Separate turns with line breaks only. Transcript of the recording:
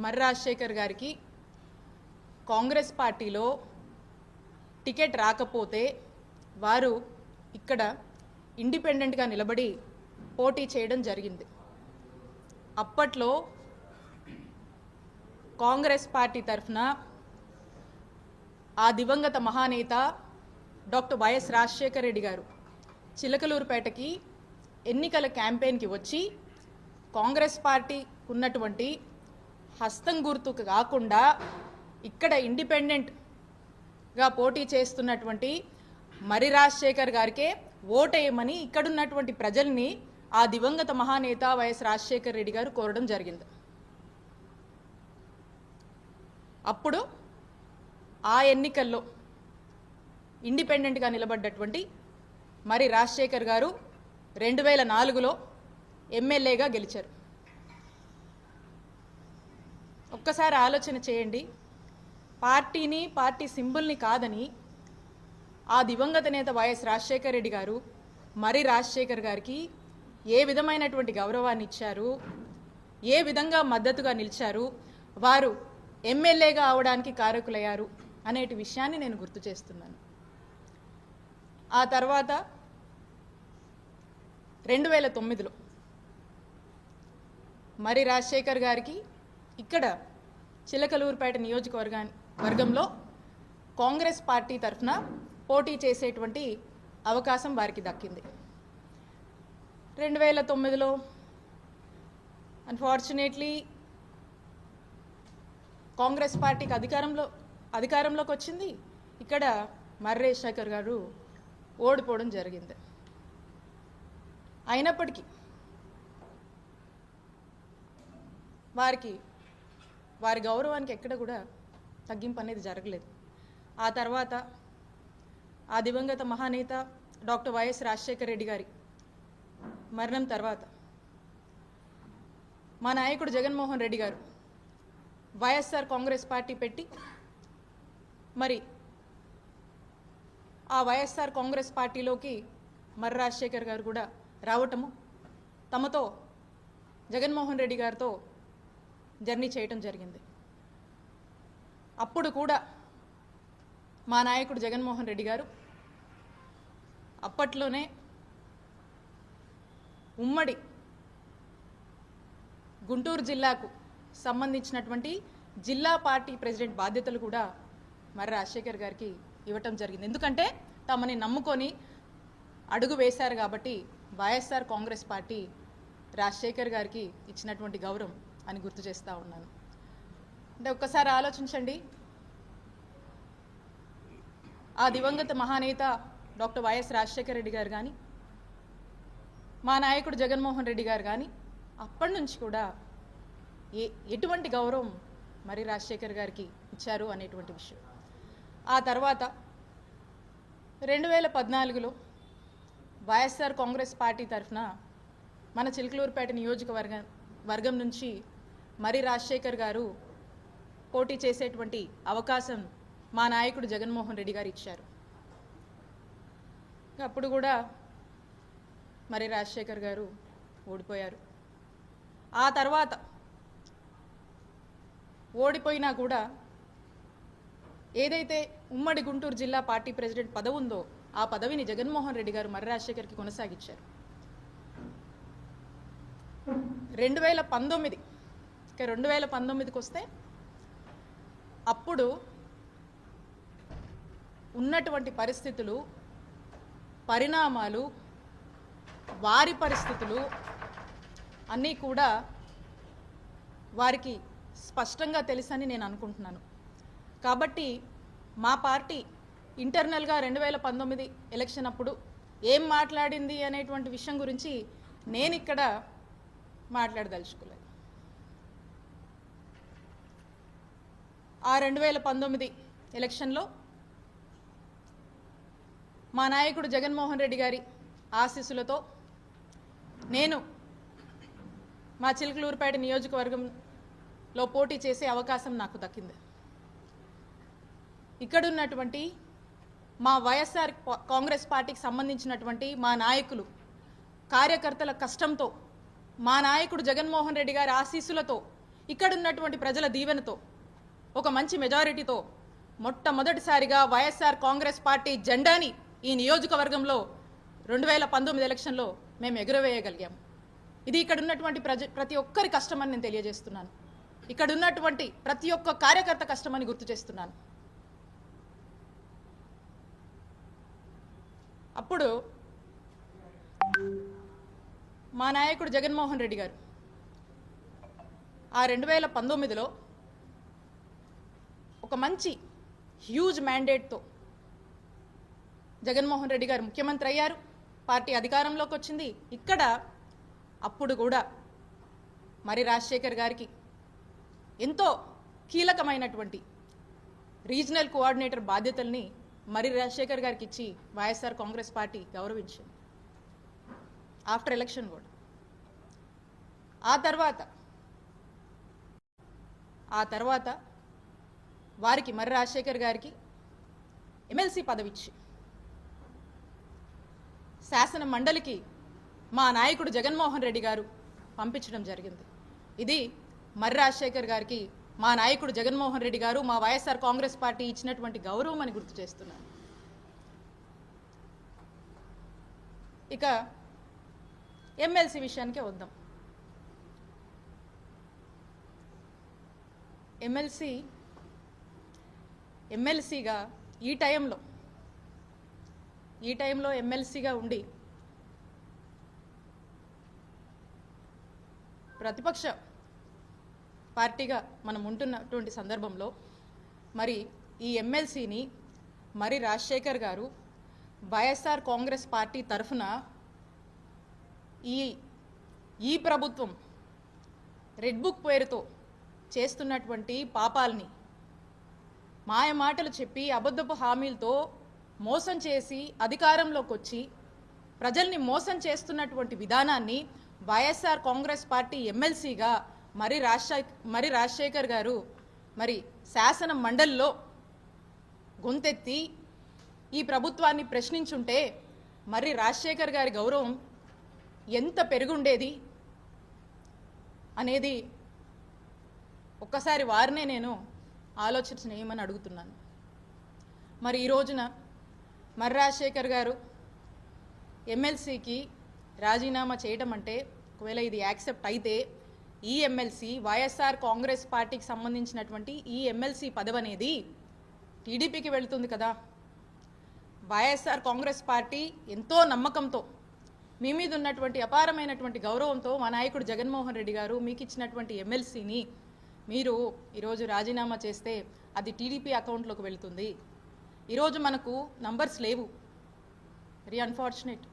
మర్రి రాజశేఖర్ గారికి కాంగ్రెస్ పార్టీలో టికెట్ రాకపోతే వారు ఇక్కడ ఇండిపెండెంట్గా నిలబడి పోటీ చేయడం జరిగింది. అప్పట్లో కాంగ్రెస్ పార్టీ తరఫున ఆ దివంగత మహానేత డాక్టర్ వైఎస్ రాజశేఖర రెడ్డి గారు చిలకలూరుపేటకి ఎన్నికల క్యాంపెయిన్కి వచ్చి కాంగ్రెస్ పార్టీ ఉన్నటువంటి హస్తం గుర్తుకు కాకుండా ఇక్కడ ఇండిపెండెంట్గా పోటీ చేస్తున్నటువంటి మరి రాజశేఖర్ గారికే ఓటేయమని ఇక్కడున్నటువంటి ప్రజల్ని ఆ దివంగత మహానేత వైఎస్ రాజశేఖర్ రెడ్డి గారు కోరడం జరిగింది. అప్పుడు ఆ ఎన్నికల్లో ఇండిపెండెంట్గా నిలబడ్డటువంటి మరి రాజశేఖర్ గారు రెండు వేల నాలుగులో ఎమ్మెల్యేగా గెలిచారు. ఒక్కసారి ఆలోచన చేయండి. పార్టీని పార్టీ సింబుల్ని కాదని ఆ దివంగత నేత వైఎస్ రాజశేఖర్ రెడ్డి గారు మరి రాజశేఖర్ గారికి ఏ విధమైనటువంటి గౌరవాన్ని ఇచ్చారు? ఏ విధంగా మద్దతుగా నిలిచారు? వారు ఎమ్మెల్యేగా అవడానికి కారకులయ్యారు అనేటి విషయాన్ని నేను గుర్తు చేస్తున్నాను. ఆ తర్వాత రెండు వేల తొమ్మిదిలో మరి రాజశేఖర్ గారికి ఇక్కడ చిలకలూరుపేట నియోజకవర్గా వర్గంలో కాంగ్రెస్ పార్టీ తరఫున పోటీ చేసేటువంటి అవకాశం వారికి దక్కింది. రెండు వేల తొమ్మిదిలో అన్ఫార్చునేట్లీ కాంగ్రెస్ పార్టీకి అధికారంలో అధికారంలోకి వచ్చింది. ఇక్కడ మర్రే శేఖర్ గారు ఓడిపోవడం జరిగింది. అయినప్పటికీ వారికి వారి గౌరవానికి ఎక్కడ కూడా తగ్గింపు అనేది జరగలేదు. ఆ తర్వాత ఆ దివంగత మహానేత డాక్టర్ వైఎస్ రాజశేఖర రెడ్డి గారి మరణం తర్వాత మా నాయకుడు జగన్మోహన్ రెడ్డి గారు వైఎస్ఆర్ కాంగ్రెస్ పార్టీ పెట్టి మరి ఆ వైఎస్ఆర్ కాంగ్రెస్ పార్టీలోకి మర్రి రాజశేఖర్ గారు కూడా రావటము తమతో జగన్మోహన్ రెడ్డి గారితో జర్నీ చేయటం జరిగింది. అప్పుడు కూడా మా నాయకుడు జగన్మోహన్ రెడ్డి గారు అప్పట్లోనే ఉమ్మడి గుంటూరు జిల్లాకు సంబంధించినటువంటి జిల్లా పార్టీ ప్రెసిడెంట్ బాధ్యతలు కూడా మరి రాజశేఖర్ గారికి ఇవ్వటం జరిగింది. ఎందుకంటే తమని నమ్ముకొని అడుగు వేశారు కాబట్టి వైఎస్ఆర్ కాంగ్రెస్ పార్టీ రాజశేఖర్ గారికి ఇచ్చినటువంటి గౌరవం. అని గుర్తు చేస్తూ ఉన్నాను. అంటే ఒక్కసారి ఆలోచించండి. ఆ దివంగత మహానేత డాక్టర్ వైఎస్ రాజశేఖర రెడ్డి గారు కానీ మా నాయకుడు జగన్మోహన్ రెడ్డి గారు కానీ అప్పటి నుంచి కూడా ఏ ఎటువంటి గౌరవం మరి రాజశేఖర్ గారికి ఇచ్చారు అనేటువంటి విషయం. ఆ తర్వాత రెండు వేల పద్నాలుగులో వైఎస్ఆర్ కాంగ్రెస్ పార్టీ తరఫున మన చిలుకలూరుపేట నియోజకవర్గం వర్గం నుంచి మరి రాజశేఖర్ గారు పోటీ చేసేటువంటి అవకాశం మా నాయకుడు జగన్మోహన్ రెడ్డి గారు ఇచ్చారు. అప్పుడు కూడా మరి రాజశేఖర్ గారు ఓడిపోయారు. ఆ తర్వాత ఓడిపోయినా కూడా ఏదైతే ఉమ్మడి గుంటూరు జిల్లా పార్టీ ప్రెసిడెంట్ పదవి ఉందో ఆ పదవిని జగన్మోహన్ రెడ్డి గారు మర్రి రాజశేఖర్కి కొనసాగించారు. రెండు వేల పంతొమ్మిది రెండు వేల పంతొమ్మిదికి వస్తే అప్పుడు ఉన్నటువంటి పరిస్థితులు పరిణామాలు వారి పరిస్థితులు అన్నీ కూడా వారికి స్పష్టంగా తెలుసని నేను అనుకుంటున్నాను. కాబట్టి మా పార్టీ ఇంటర్నల్గా రెండు వేల పంతొమ్మిది ఎలక్షన్ అప్పుడు ఏం మాట్లాడింది అనేటువంటి విషయం గురించి నేను ఇక్కడ మాట్లాడదలుచుకోలేదు. ఆ రెండు వేల పంతొమ్మిది ఎలక్షన్లో మా నాయకుడు జగన్మోహన్ రెడ్డి గారి ఆశీస్సులతో నేను మా చిలుకలూరుపేట నియోజకవర్గంలో పోటీ చేసే అవకాశం నాకు దక్కింది. ఇక్కడున్నటువంటి మా వైఎస్ఆర్ కాంగ్రెస్ పార్టీకి సంబంధించినటువంటి మా నాయకులు కార్యకర్తల కష్టంతో మా నాయకుడు జగన్మోహన్ రెడ్డి గారి ఆశీస్సులతో ఇక్కడ ఉన్నటువంటి ప్రజల దీవెనతో ఒక మంచి మెజారిటీతో మొట్టమొదటిసారిగా వైఎస్ఆర్ కాంగ్రెస్ పార్టీ జెండాని ఈ నియోజకవర్గంలో రెండు వేల పంతొమ్మిది ఎలక్షన్లో మేము ఎగురవేయగలిగాము ఇది ఇక్కడ ఉన్నటువంటి ప్రజ ప్రతి ఒక్కరి కష్టమని నేను తెలియజేస్తున్నాను. ఇక్కడ ఉన్నటువంటి ప్రతి ఒక్క కార్యకర్త కష్టమని గుర్తు చేస్తున్నాను. అప్పుడు మా నాయకుడు జగన్మోహన్ రెడ్డి గారు ఆ రెండు వేల పంతొమ్మిదిలో ఒక మంచి హ్యూజ్ మ్యాండేట్తో జగన్మోహన్ రెడ్డి గారు ముఖ్యమంత్రి అయ్యారు. పార్టీ అధికారంలోకి వచ్చింది. ఇక్కడ అప్పుడు కూడా మరి రాజశేఖర్ గారికి ఎంతో కీలకమైనటువంటి రీజనల్ కోఆర్డినేటర్ బాధ్యతల్ని మరి రాజశేఖర్ గారికి ఇచ్చి వైఎస్ఆర్ కాంగ్రెస్ పార్టీ గౌరవించింది. ఆఫ్టర్ ఎలక్షన్ కూడా. ఆ తర్వాత ఆ తర్వాత వారికి మర్రి రాజశేఖర్ గారికి ఎమ్మెల్సీ పదవిచ్చి శాసన మండలికి మా నాయకుడు జగన్మోహన్ రెడ్డి గారు పంపించడం జరిగింది. ఇది మర్రి రాజశేఖర్ గారికి మా నాయకుడు జగన్మోహన్ రెడ్డి గారు మా వైఎస్ఆర్ కాంగ్రెస్ పార్టీ ఇచ్చినటువంటి గౌరవం అని గుర్తు చేస్తున్నాను. ఇక ఎమ్మెల్సీ విషయానికే వద్దాం. ఎమ్మెల్సీ ఎమ్మెల్సీగా ఈ టైంలో ఈ టైంలో ఎమ్మెల్సీగా ఉండి ప్రతిపక్ష పార్టీగా మనం ఉంటున్నటువంటి సందర్భంలో మరి ఈ ఎమ్మెల్సీని మరి రాజశేఖర్ గారు వైఎస్ఆర్ కాంగ్రెస్ పార్టీ తరఫున ఈ ఈ ప్రభుత్వం రెడ్ బుక్ పేరుతో చేస్తున్నటువంటి పాపాలని మాయ మాటలు చెప్పి అబద్ధపు హామీలతో మోసం చేసి అధికారంలోకి వచ్చి ప్రజల్ని మోసం చేస్తున్నటువంటి విధానాన్ని వైఎస్ఆర్ కాంగ్రెస్ పార్టీ ఎమ్మెల్సీగా మరి రాజశేఖర్ మరి రాజశేఖర్ గారు మరి శాసన మండలిలో గొంతెత్తి ఈ ప్రభుత్వాన్ని ప్రశ్నించుంటే మరి రాజశేఖర్ గారి గౌరవం ఎంత పెరుగుండేది అనేది ఒక్కసారి వారినే నేను ఆలోచన చేయమని అడుగుతున్నాను? మరి ఈ రోజున మర్రి రాజశేఖర్ గారు ఎమ్మెల్సీకి రాజీనామా చేయటం అంటే ఒకవేళ ఇది యాక్సెప్ట్ అయితే ఈ ఎమ్మెల్సీ వైఎస్ఆర్ కాంగ్రెస్ పార్టీకి సంబంధించినటువంటి ఈ ఎమ్మెల్సీ పదవి అనేది టీడీపీకి వెళుతుంది కదా. వైఎస్ఆర్ కాంగ్రెస్ పార్టీ ఎంతో నమ్మకంతో మీ మీద ఉన్నటువంటి అపారమైనటువంటి గౌరవంతో మా నాయకుడు జగన్మోహన్ రెడ్డి గారు మీకు ఇచ్చినటువంటి ఎమ్మెల్సీని మీరు ఈరోజు రాజీనామా చేస్తే అది టీడీపీ అకౌంట్లోకి వెళుతుంది. ఈరోజు మనకు నంబర్స్ లేవు. Very unfortunate